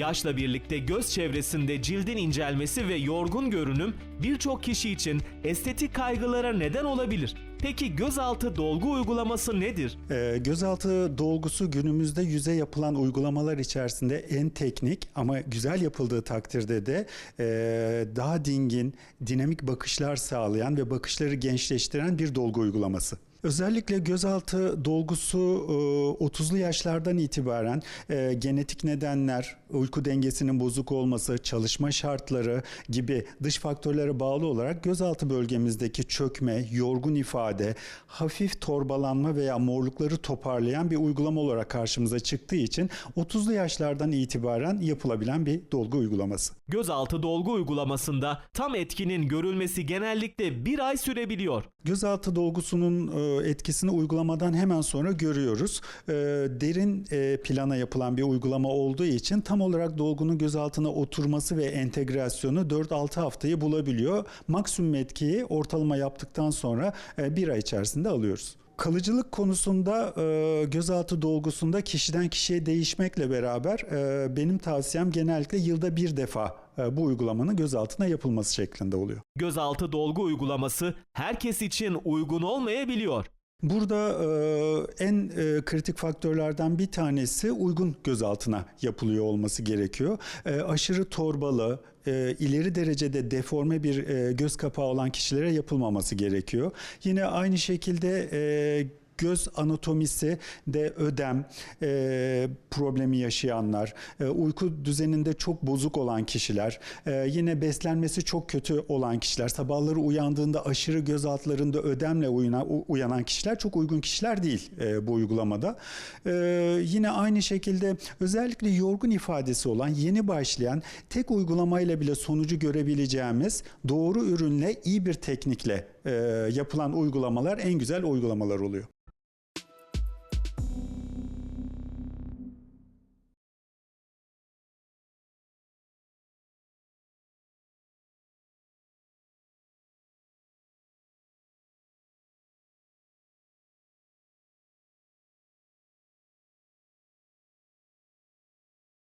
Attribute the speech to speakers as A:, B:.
A: Yaşla birlikte göz çevresinde cildin incelmesi ve yorgun görünüm birçok kişi için estetik kaygılara neden olabilir. Peki gözaltı dolgu uygulaması nedir?
B: Ee, gözaltı dolgusu günümüzde yüze yapılan uygulamalar içerisinde en teknik ama güzel yapıldığı takdirde de e, daha dingin, dinamik bakışlar sağlayan ve bakışları gençleştiren bir dolgu uygulaması. Özellikle gözaltı dolgusu e, 30'lu yaşlardan itibaren e, genetik nedenler, uyku dengesinin bozuk olması, çalışma şartları gibi dış faktörlere bağlı olarak gözaltı bölgemizdeki çökme, yorgun ifade, hafif torbalanma veya morlukları toparlayan bir uygulama olarak karşımıza çıktığı için 30'lu yaşlardan itibaren yapılabilen bir dolgu uygulaması.
A: Gözaltı dolgu uygulamasında tam etkinin görülmesi genellikle bir ay sürebiliyor.
B: Gözaltı dolgusunun e, etkisini uygulamadan hemen sonra görüyoruz. E, Derin e, plana yapılan bir uygulama olduğu için tam olarak dolgunun gözaltına oturması ve entegrasyonu 4-6 haftayı bulabiliyor. Maksimum etkiyi ortalama yaptıktan sonra e, bir ay içerisinde alıyoruz. Kalıcılık konusunda e, gözaltı dolgusunda kişiden kişiye değişmekle beraber e, benim tavsiyem genellikle yılda bir defa e, bu uygulamanın gözaltına yapılması şeklinde oluyor.
A: Gözaltı dolgu uygulaması herkes için uygun olmayabiliyor.
B: Burada e, en e, kritik faktörlerden bir tanesi uygun gözaltına yapılıyor olması gerekiyor. E, aşırı torbalı, e, ileri derecede deforme bir e, göz kapağı olan kişilere yapılmaması gerekiyor. Yine aynı şekilde e, göz anatomisi de ödem e, problemi yaşayanlar, e, uyku düzeninde çok bozuk olan kişiler, e, yine beslenmesi çok kötü olan kişiler, sabahları uyandığında aşırı göz altlarında ödemle uyana- u- uyanan kişiler çok uygun kişiler değil e, bu uygulamada. E, yine aynı şekilde özellikle yorgun ifadesi olan yeni başlayan tek uygulamayla bile sonucu görebileceğimiz doğru ürünle iyi bir teknikle e, yapılan uygulamalar en güzel uygulamalar oluyor.